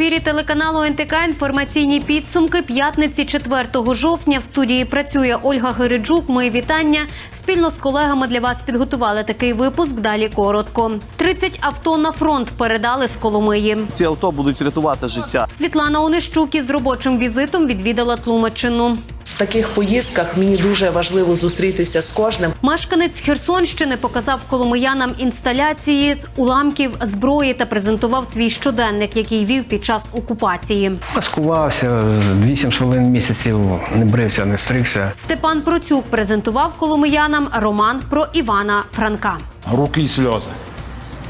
ефірі телеканалу НТК інформаційні підсумки п'ятниці 4 жовтня. В студії працює Ольга Гириджук. Мої вітання. Спільно з колегами для вас підготували такий випуск. Далі коротко. 30 авто на фронт передали з Коломиї. Ці авто будуть рятувати життя. Світлана Онищук із робочим візитом відвідала Тлумаччину. В таких поїздках мені дуже важливо зустрітися з кожним. Мешканець Херсонщини показав коломиянам інсталяції з уламків зброї та презентував свій щоденник, який вів під час окупації. Маскувався, 8 хвилин місяців не брився, не стригся. Степан Процюк презентував коломиянам роман про Івана Франка. Руки й сльози.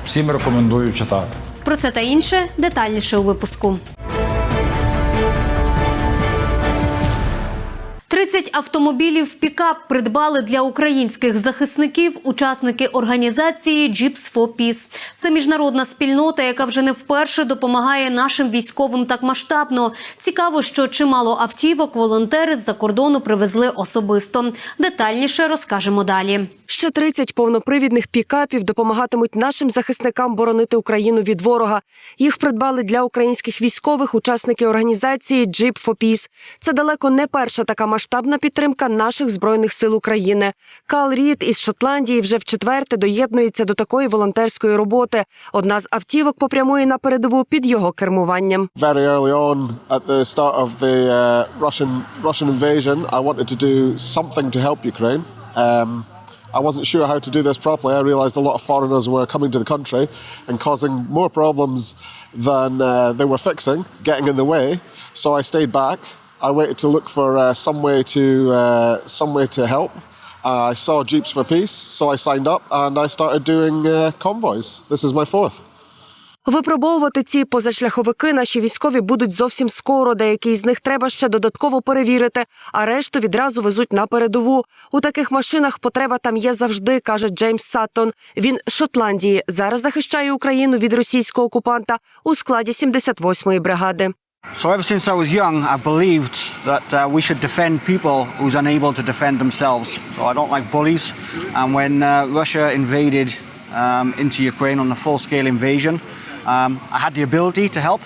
Всім рекомендую читати. Про це та інше детальніше у випуску. 30 автомобілів пікап придбали для українських захисників учасники організації Jeeps for Peace. Це міжнародна спільнота, яка вже не вперше допомагає нашим військовим так масштабно. Цікаво, що чимало автівок волонтери з-за кордону привезли особисто. Детальніше розкажемо далі. Ще 30 повнопривідних пікапів допомагатимуть нашим захисникам боронити Україну від ворога. Їх придбали для українських військових учасники організації Jeep for Peace. Це далеко не перша така масштабна підтримка наших збройних сил України. Кал Рід із Шотландії вже вчетверте доєднується до такої волонтерської роботи. Одна з автівок попрямує на передову під його кермуванням. uh. Um, I wasn't sure how to do this properly. I realised a lot of foreigners were coming to the country and causing more problems than uh, they were fixing, getting in the way. So I stayed back. I waited to look for uh, some way to uh, some way to help. I saw Jeeps for Peace, so I signed up and I started doing uh, convoys. This is my fourth. Випробовувати ці позашляховики наші військові будуть зовсім скоро. Деякі з них треба ще додатково перевірити, а решту відразу везуть на передову. У таких машинах потреба там є завжди, каже Джеймс Саттон. Він з Шотландії зараз захищає Україну від російського окупанта у складі 78-ї бригади. So ever since I was young, I've believed that uh, we should defend people who's unable to defend themselves. So I don't like bullies. And when uh, Russia invaded um, into Ukraine on a full-scale invasion, um, I had the ability to help.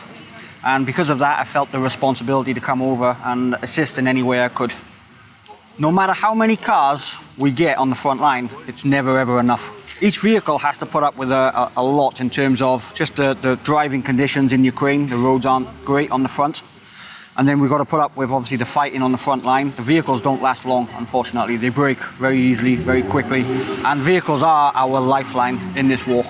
And because of that, I felt the responsibility to come over and assist in any way I could. No matter how many cars we get on the front line, it's never ever enough. Each vehicle has to put up with a, a, a lot in terms of just the, the driving conditions in Ukraine. The roads aren't great on the front. And then we've got to put up with obviously the fighting on the front line. The vehicles don't last long, unfortunately. They break very easily, very quickly. And vehicles are our lifeline in this war.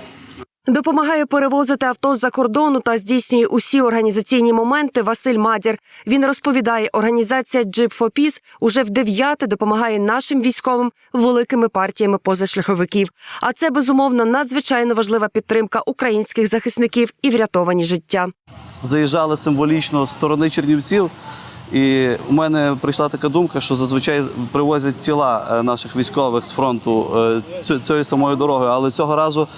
Допомагає перевозити авто з-за кордону та здійснює усі організаційні моменти Василь Мадір. Він розповідає, організація Jeep for Peace уже в дев'яте допомагає нашим військовим великими партіями позашляховиків. А це безумовно надзвичайно важлива підтримка українських захисників і врятовані життя. Заїжджали символічно з сторони Чернівців. І у мене прийшла така думка, що зазвичай привозять тіла е, наших військових з фронту е, цією самою дорогою. Але цього разу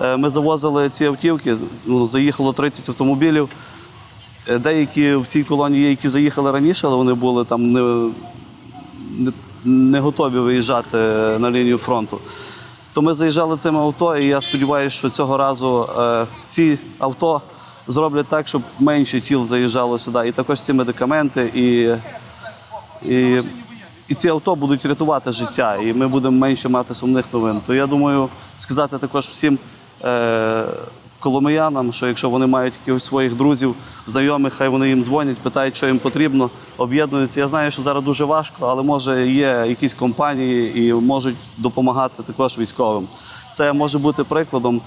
е, ми завозили ці автівки. Ну, заїхало 30 автомобілів. Деякі в цій колоні є, які заїхали раніше, але вони були там не, не, не готові виїжджати на лінію фронту. То ми заїжджали цими авто, і я сподіваюся, що цього разу ці авто зроблять так, щоб менше тіл заїжджало сюди. І також ці медикаменти, і, і, і ці авто будуть рятувати життя, і ми будемо менше мати сумних новин. То я думаю, сказати також всім. Е, Коломиянам, що якщо вони мають якихось своїх друзів, знайомих, хай вони їм дзвонять, питають, що їм потрібно, об'єднуються. Я знаю, що зараз дуже важко, але може є якісь компанії і можуть допомагати також військовим. Це може бути прикладом.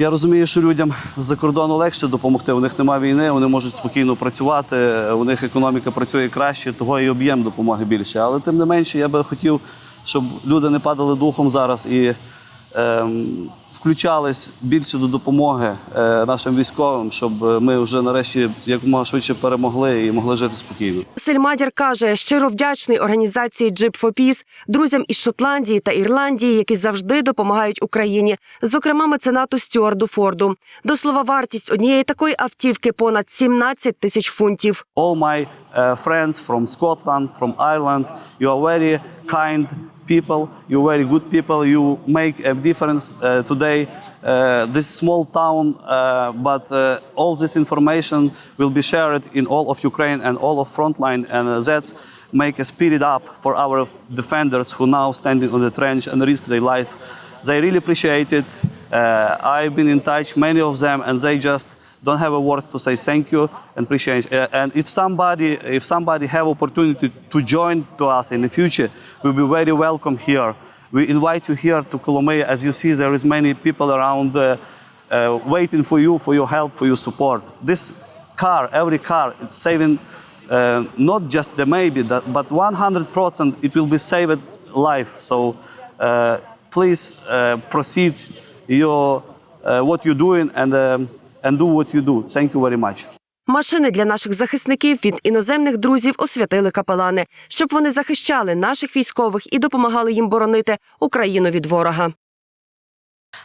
Я розумію, що людям з-за кордону легше допомогти. У них немає війни, вони можуть спокійно працювати, у них економіка працює краще, того і об'єм допомоги більше. Але тим не менше, я би хотів, щоб люди не падали духом зараз і включались більше до допомоги е, нашим військовим, щоб ми вже нарешті якомога швидше перемогли і могли жити спокійно. Василь Мадір каже, щиро вдячний організації Jeep for Peace, друзям із Шотландії та Ірландії, які завжди допомагають Україні, зокрема меценату Стюарду Форду. До слова, вартість однієї такої автівки понад 17 тисяч фунтів. all my uh, friends from Scotland, from Ireland, you are very kind people. You're very good people. You make a difference uh, today. Uh, this small town, uh, but uh, all this information will be shared in all of Ukraine and all of frontline, and uh, that's make a spirit up for our defenders who now standing on the trench and risk their life. They really appreciate it. Uh, I've been in touch many of them, and they just don't have a words to say thank you and appreciate. Uh, and if somebody, if somebody have opportunity to join to us in the future, we'll be very welcome here. We invite you here to Kolomea. As you see, there is many people around uh, uh, waiting for you, for your help, for your support. This car, every car, it's saving uh, not just the maybe, that, but 100% it will be saved life. So uh, please uh, proceed your, uh, what you're doing and, um, and do what you do. Thank you very much. Машини для наших захисників від іноземних друзів освятили капелани, щоб вони захищали наших військових і допомагали їм боронити Україну від ворога.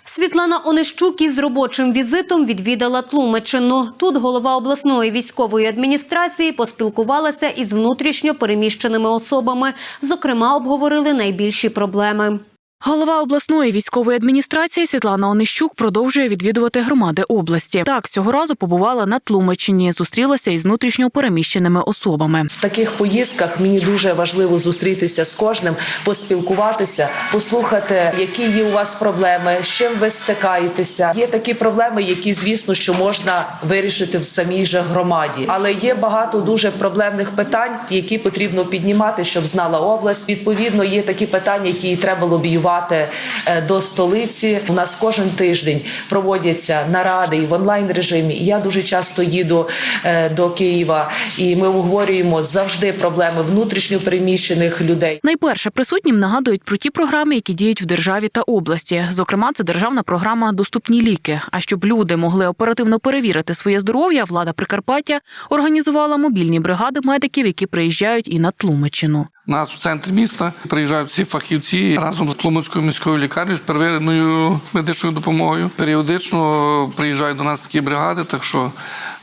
Світлана Онищук із робочим візитом відвідала Тлумачину. Тут голова обласної військової адміністрації поспілкувалася із внутрішньо переміщеними особами. Зокрема, обговорили найбільші проблеми. Голова обласної військової адміністрації Світлана Онищук продовжує відвідувати громади області. Так, цього разу побувала на Тлумачині, зустрілася із внутрішньо переміщеними особами. В таких поїздках мені дуже важливо зустрітися з кожним, поспілкуватися, послухати, які є у вас проблеми, з чим ви стикаєтеся. Є такі проблеми, які звісно, що можна вирішити в самій же громаді, але є багато дуже проблемних питань, які потрібно піднімати, щоб знала область. Відповідно, є такі питання, які і треба лобіювати е, до столиці. У нас кожен тиждень проводяться наради і в онлайн режимі. Я дуже часто їду е, до Києва, і ми обговорюємо завжди проблеми внутрішньо переміщених людей. Найперше присутнім нагадують про ті програми, які діють в державі та області. Зокрема, це державна програма Доступні ліки. А щоб люди могли оперативно перевірити своє здоров'я, влада Прикарпаття організувала мобільні бригади медиків, які приїжджають і на Тлумачину. У нас в центрі міста приїжджають всі фахівці разом з Тлумацькою міською лікарнею з первинною медичною допомогою. Періодично приїжджають до нас такі бригади, так що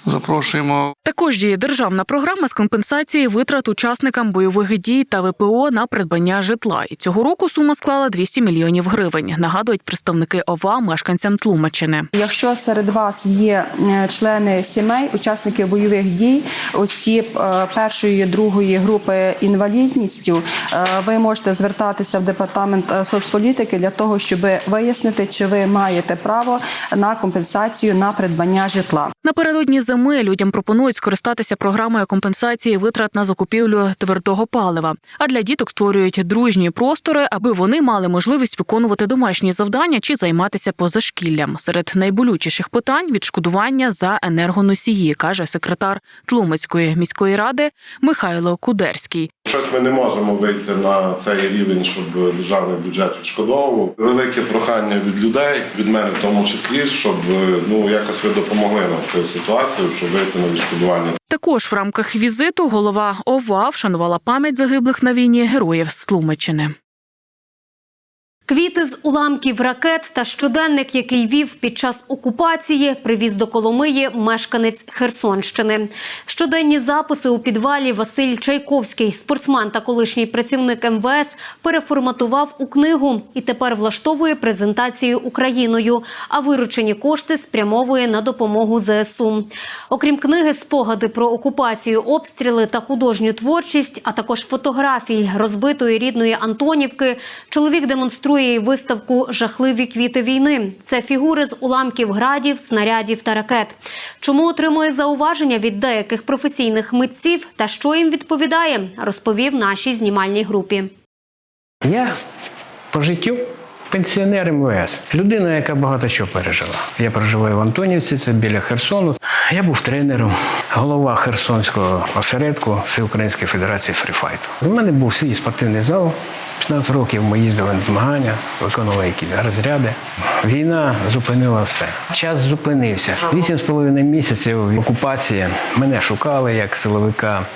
запрошуємо. Також діє державна програма з компенсації витрат учасникам бойових дій та ВПО на придбання житла. І цього року сума склала 200 мільйонів гривень. Нагадують представники ОВА мешканцям Тлумачини. Якщо серед вас є е, члени сімей, учасники бойових дій, осіб е, першої другої групи інвалідністю, е, ви можете звертатися в департамент соцполітики для того, щоб вияснити, чи ви маєте право на компенсацію на придбання житла. Напередодні зими людям пропонують скористатися програмою компенсації витрат на закупівлю твердого палива. А для діток створюють дружні простори, аби вони мали можливість виконувати домашні завдання чи займатися позашкіллям. Серед найболючіших питань відшкодування за енергоносії, каже секретар Тлумацької міської ради Михайло Кудерський. Щось ми не можемо вийти на цей рівень, щоб державний бюджет відшкодовував. Велике прохання від людей, від мене в тому числі, щоб ну якось ви допомогли нам в цю ситуацію, щоб вийти на відшкодування. Також в рамках візиту голова ОВА вшанувала пам'ять загиблих на війні героїв з Тлумачини. Квіти з уламків ракет та щоденник, який вів під час окупації, привіз до Коломиї мешканець Херсонщини. Щоденні записи у підвалі Василь Чайковський, спортсмен та колишній працівник МВС, переформатував у книгу і тепер влаштовує презентацію Україною. А виручені кошти спрямовує на допомогу ЗСУ. Окрім книги, спогади про окупацію, обстріли та художню творчість, а також фотографій розбитої рідної Антонівки. Чоловік демонструє і виставку Жахливі квіти війни. Це фігури з уламків градів, снарядів та ракет. Чому отримує зауваження від деяких професійних митців та що їм відповідає, розповів нашій знімальній групі. Я по життю пенсіонер МВС. Людина, яка багато чого пережила. Я проживаю в Антонівці, це біля Херсону. Я був тренером, голова Херсонського осередку Всеукраїнської Федерації фріфайту. У мене був свій спортивний зал. 15 років ми їздили на змагання, виконували якісь розряди. Війна зупинила все. Час зупинився. Вісім з половиною місяців окупації. Мене шукали як силовика.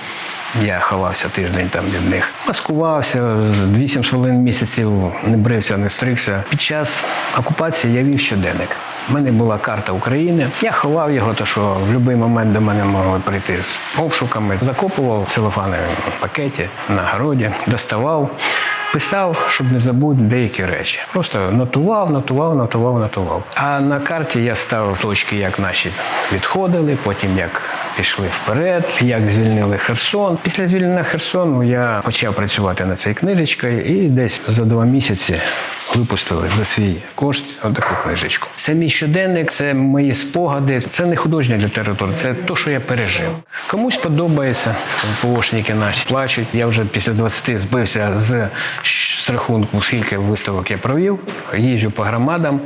Я ховався тиждень там від них. Маскувався, вісім з половиною місяців не брився, не стригся. Під час окупації я вів щоденник. У мене була карта України. Я ховав його, то що в будь-який момент до мене могли прийти з обшуками. Закопував в пакеті на городі, доставав. Писав, щоб не забути деякі речі. Просто нотував, нотував, нотував, нотував. А на карті я ставив точки, як наші відходили, потім як пішли вперед, як звільнили Херсон. Після звільнення Херсону я почав працювати над цією книжечкою і десь за два місяці випустили за свій кошт таку книжечку. Це мій щоденник, це мої спогади. Це не художня література, це те, що я пережив. Комусь подобається, ПОшники наші плачуть. Я вже після 20 збився з з рахунку, скільки виставок я провів, їжджу по громадам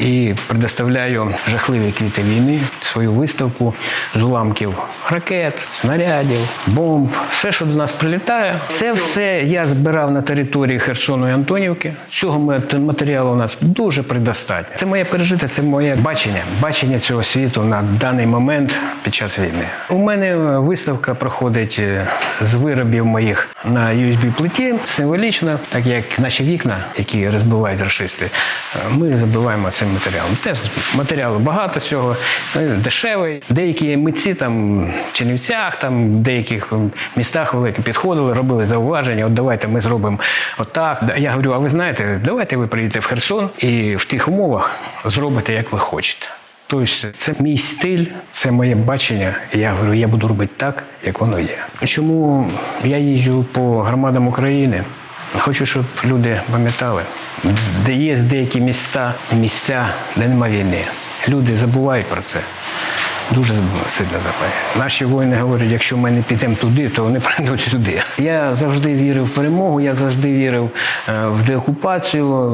і предоставляю жахливі квіти війни, свою виставку з уламків ракет, снарядів, бомб, все, що до нас прилітає. Це все я збирав на території Херсону і Антонівки. Цього матеріалу у нас дуже предостатньо. Це моє пережите, це моє бачення, бачення цього світу на даний момент під час війни. У мене виставка проходить е, з виробів моїх на USB-плиті. Символічно, так як наші вікна, які розбивають рашисти, е, ми забиваємо цим матеріалом. Теж матеріалу багато цього, дешевий. Деякі митці там в Чернівцях, там в деяких містах великих підходили, робили зауваження. От давайте ми зробимо отак. Я говорю, а ви знаєте, давайте ви приїдете в Херсон і в тих умовах зробите, як ви хочете. Тобто це мій стиль, це моє бачення. Я говорю, я буду робити так, як воно є. Чому я їжджу по громадам України? Хочу, щоб люди пам'ятали, де є деякі міста, місця, де нема війни. Люди забувають про це. Дуже сильно забувають. Наші воїни говорять, якщо ми не підемо туди, то вони прийдуть сюди. Я завжди вірив в перемогу, я завжди вірив е, в деокупацію,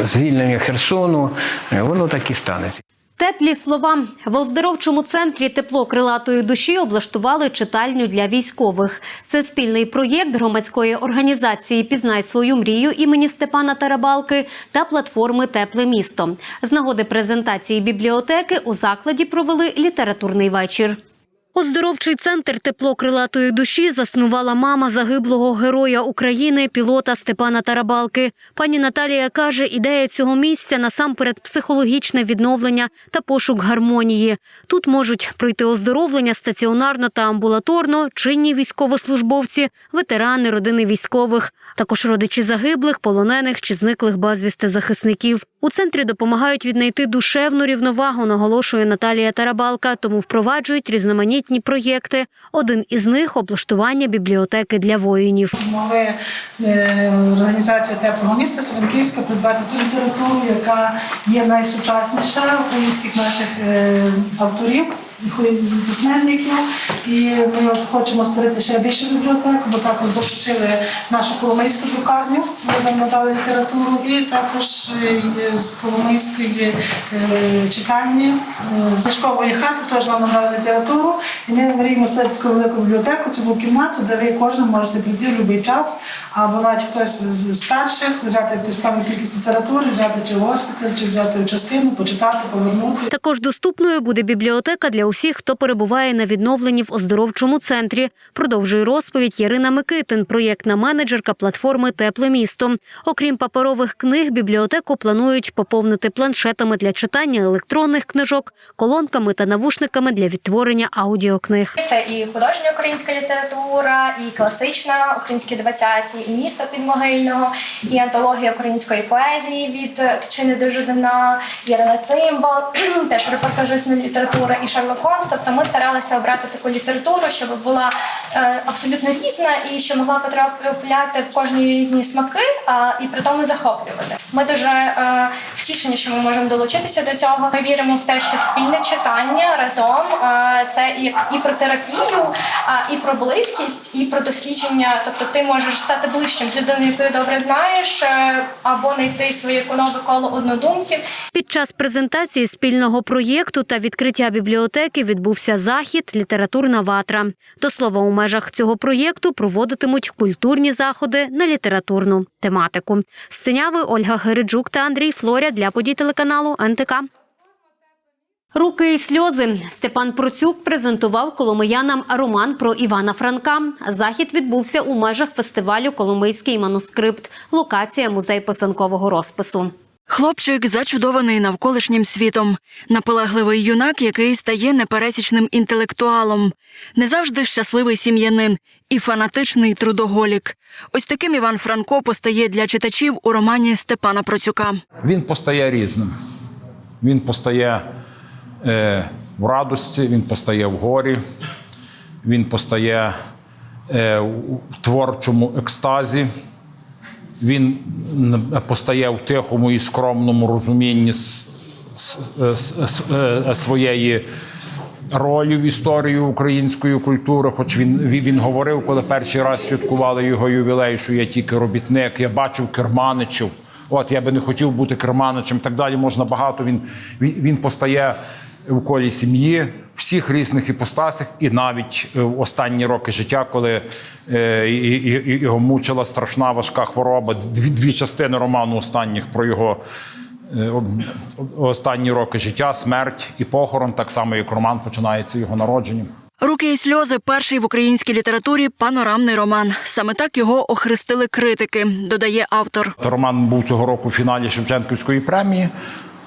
е, звільнення Херсону. Е, Воно так і станеться. Теплі слова в оздоровчому центрі тепло крилатої душі облаштували читальню для військових. Це спільний проєкт громадської організації Пізнай свою мрію імені Степана Тарабалки та платформи Тепле місто. З нагоди презентації бібліотеки у закладі провели літературний вечір. Оздоровчий центр тепло крилатої душі заснувала мама загиблого героя України, пілота Степана Тарабалки. Пані Наталія каже, ідея цього місця насамперед психологічне відновлення та пошук гармонії. Тут можуть пройти оздоровлення стаціонарно та амбулаторно, чинні військовослужбовці, ветерани, родини військових, також родичі загиблих, полонених чи зниклих безвісти захисників. У центрі допомагають віднайти душевну рівновагу, наголошує Наталія Тарабалка, тому впроваджують різноманітні проєкти. Один із них облаштування бібліотеки для воїнів. Могли е, організація теплого міста Свинківська придбати ту літературу, яка є найсучасніша українських наших е, авторів. Письменників, і ми хочемо створити ще більше бібліотек, бо також залучили нашу Коломийську друкарню, де нам надали літературу, і також е, з Коломийської читальні, з Мішкової хати теж нам надали літературу. І ми мріємо створити велику бібліотеку, цю кімнату, де ви кожен можете прийти в будь-який час, або навіть хтось з старших взяти якусь певну кількість літератури, взяти чи госпіталь, чи взяти частину, почитати, повернути. Також доступною буде бібліотека для усіх, хто перебуває на відновленні в оздоровчому центрі. Продовжує розповідь Ярина Микитин, проєктна менеджерка платформи Тепле місто. Окрім паперових книг, бібліотеку планують поповнити планшетами для читання електронних книжок, колонками та навушниками для відтворення аудіокниг. Це і художня українська література, і класична українські 20-ті, і місто підмогильного, і антологія української поезії від Тичини до Жадана, Ірина Цимбал, теж репортажисна література і Шерлок Холмс. Тобто ми старалися обрати таку літературу, щоб була е, абсолютно різна і що могла потрапляти в кожні різні смаки, а, і при тому захоплювати. Ми дуже е, втішені, що ми можемо долучитися до цього. Ми віримо в те, що спільне читання разом е, це і, і про терапію, і про близькість, і про дослідження. Тобто, ти можеш стати ближчим з людиною, яку добре знаєш, е, або знайти своє нове коло однодумців. Під час презентації спільного проєкту та відкриття бібліотеки відбувся захід Літературна ватра. До слова, у межах цього проєкту проводитимуть культурні заходи на літературну тематику. Сценяви Ольга Гериджук та Андрій Флоря для подій телеканалу НТК. Руки і сльози Степан Процюк презентував коломиянам роман про Івана Франка. Захід відбувся у межах фестивалю Коломийський манускрипт. Локація музей писанкового розпису. Хлопчик зачудований навколишнім світом, наполегливий юнак, який стає непересічним інтелектуалом, не завжди щасливий сім'янин і фанатичний трудоголік. Ось таким Іван Франко постає для читачів у романі Степана Процюка. Він постає різним. Він постає в радості, він постає в горі, він постає е, у творчому екстазі, він постає в тихому і скромному розумінні е, своєї ролі в історії української культури. Хоч він, він говорив, коли перший раз святкували його ювілей, що я тільки робітник, я бачив керманичів. От я би не хотів бути керманичем. Так далі можна багато. Він, він, він постає в колі сім'ї, всіх різних іпостасях, і навіть е, в останні роки життя, коли е, і, і, і його мучила страшна важка хвороба. Дві, дві частини роману останніх про його. е, Останні роки життя, смерть і похорон, так само як роман починається його народженням. Руки і сльози перший в українській літературі панорамний роман. Саме так його охрестили критики, додає автор. Роман був цього року в фіналі Шевченківської премії.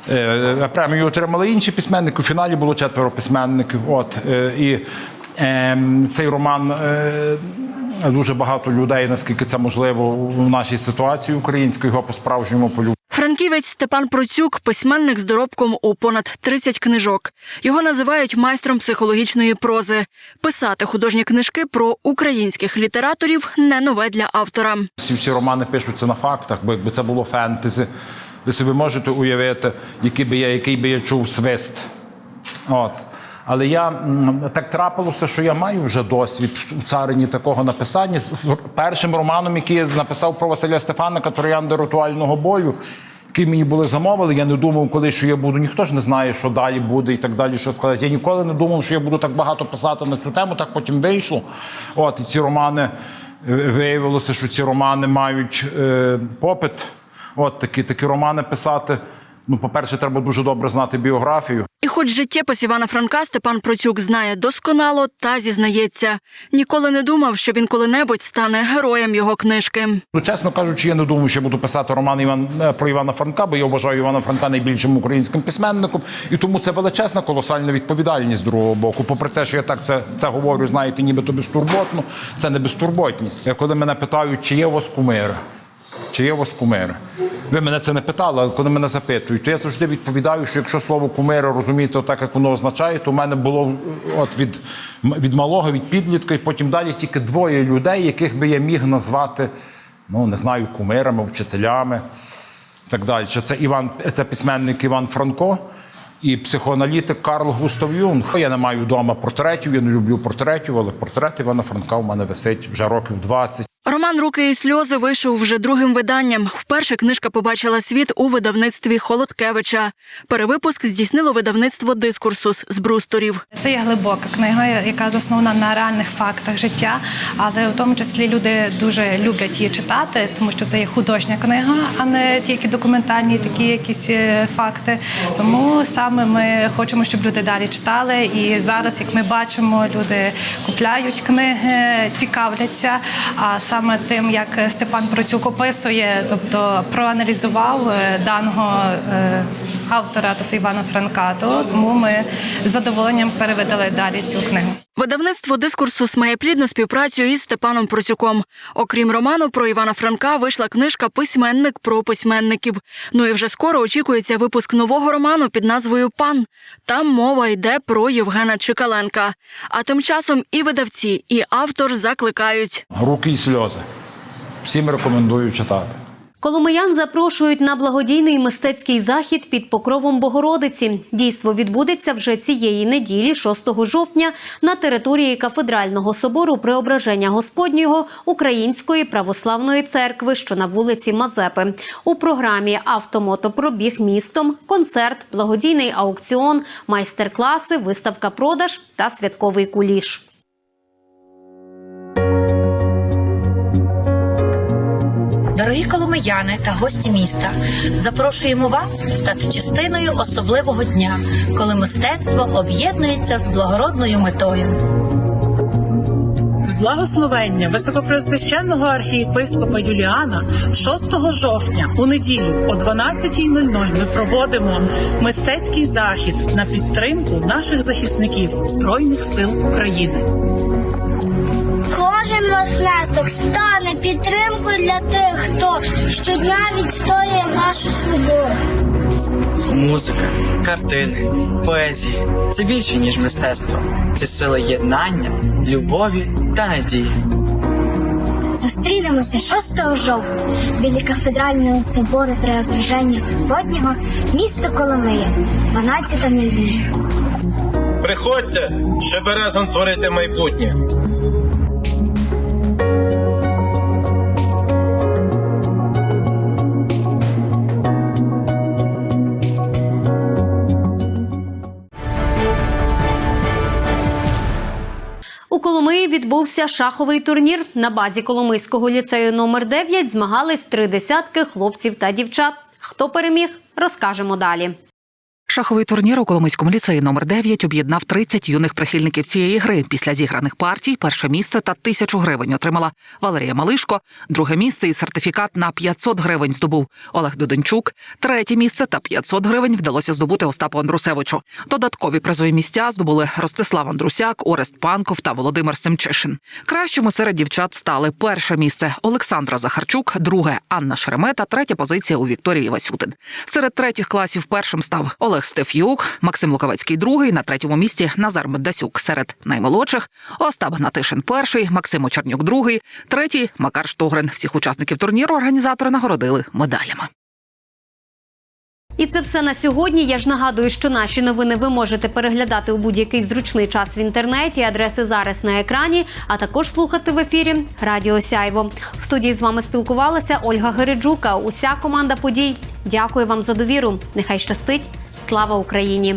Е, Премію отримали інші письменники. У фіналі було четверо письменників. От е, і е, цей роман. е, Дуже багато людей, наскільки це можливо в нашій ситуації української, його по-справжньому полюбили. Франківець Степан Процюк письменник з доробком у понад 30 книжок. Його називають майстром психологічної прози. Писати художні книжки про українських літераторів не нове для автора. Ці всі романи пишуться на фактах, бо якби це було фентезі. Ви собі можете уявити, який би я, який би я чув свист. От. Але я так трапилося, що я маю вже досвід у царині такого написання. З першим романом, який я написав про Василя Стефаника Троянди ритуального бою, який мені були замовили, я не думав, коли що я буду. Ніхто ж не знає, що далі буде і так далі. Що сказати. Я ніколи не думав, що я буду так багато писати на цю тему. Так потім вийшло. От і ці романи е, виявилося, що ці романи мають е, попит. От такі, такі романи писати. Ну, по-перше, треба дуже добре знати біографію. І хоч життєпис Івана Франка Степан Процюк знає досконало та зізнається, ніколи не думав, що він коли-небудь стане героєм його книжки. Ну, чесно кажучи, я не думаю, що буду писати роман Іван е, про Івана Франка, бо я вважаю Івана Франка найбільшим українським письменником. І тому це величезна колосальна відповідальність з другого боку. Попри те, що я так це, це говорю, знаєте, нібито безтурботно, це не безтурботність. Е, Коли мене питають, чи є у вас кумири, чи є у вас кумири. Ви мене це не питали, але коли мене запитують, то я завжди відповідаю, що якщо слово кумири розумієте так, як воно означає, то в мене було от від, від малого, від підлітка, і потім далі тільки двоє людей, яких би я міг назвати, ну не знаю, кумирами, вчителями так далі. Це Іван, це письменник Іван Франко. І психоаналітик Карл Густав Юнг. Я не маю вдома портретів, я не люблю портретів, але портрет Івана Франка у мене висить вже років 20. Роман Руки і сльози вийшов вже другим виданням. Вперше книжка побачила світ у видавництві Холодкевича. Перевипуск здійснило видавництво Дискурсус з брусторів. Це є глибока книга, яка заснована на реальних фактах життя, але в тому числі люди дуже люблять її читати, тому що це є художня книга, а не тільки документальні такі якісь е, факти. Тому саме ми хочемо, щоб люди далі читали. І зараз, як ми бачимо, люди купляють книги, цікавляться. А саме тим, як Степан Процюк описує, тобто проаналізував е, даного. е, Автора, тобто Івана Франка, то тому ми з задоволенням перевидали далі цю книгу. Видавництво Дискурсус має плідну співпрацю із Степаном Процюком. Окрім роману про Івана Франка, вийшла книжка Письменник про письменників. Ну і вже скоро очікується випуск нового роману під назвою Пан. Там мова йде про Євгена Чикаленка. А тим часом і видавці, і автор закликають. Руки і сльози. Всім рекомендую читати. Коломиян запрошують на благодійний мистецький захід під покровом Богородиці. Дійство відбудеться вже цієї неділі, 6 жовтня, на території кафедрального собору Преображення Господнього Української православної церкви, що на вулиці Мазепи. У програмі автомотопробіг містом, концерт, благодійний аукціон, майстер-класи, виставка продаж та святковий куліш. Дорогі коломияни та гості міста, запрошуємо вас стати частиною особливого дня, коли мистецтво об'єднується з благородною метою. З благословення високопреосвященного архієпископа Юліана 6 жовтня у неділю о 12.00 ми проводимо мистецький захід на підтримку наших захисників Збройних сил України. Внесок стане підтримкою для тих, хто щодня відстоює нашу свободу. Музика, картини, поезії це більше, ніж мистецтво. Це сила єднання, любові та надії. Зустрінемося 6 жовтня біля кафедрального собору Преображення Господнього, місто Коломия, 12.00. Приходьте, щоб разом творити майбутнє. Відбувся шаховий турнір. На базі Коломийського ліцею номер 9 змагались три десятки хлопців та дівчат. Хто переміг, розкажемо далі. Шаховий турнір у Коломийському ліцеї номер 9 об'єднав 30 юних прихильників цієї гри. Після зіграних партій перше місце та тисячу гривень отримала Валерія Малишко. Друге місце і сертифікат на 500 гривень здобув Олег Дуденчук. Третє місце та 500 гривень вдалося здобути Остапу Андрусевичу. Додаткові призові місця здобули Ростислав Андрусяк, Орест Панков та Володимир Семчишин. Кращими серед дівчат стали перше місце Олександра Захарчук, друге Анна Шеремета, третя позиція у Вікторії Васютин. Серед третіх класів першим став Олег Стеф'юк, Максим Луковецький другий, на третьому місці Назар Медасюк. Серед наймолодших Остап Гнатишин перший, Максим Очернюк другий, третій Макар Штогрин. Всіх учасників турніру організатори нагородили медалями. І це все на сьогодні. Я ж нагадую, що наші новини ви можете переглядати у будь-який зручний час в інтернеті. Адреси зараз на екрані, а також слухати в ефірі Радіо Сяйво. В студії з вами спілкувалася Ольга Гереджука. Уся команда подій. Дякую вам за довіру. Нехай щастить. Слава Україні!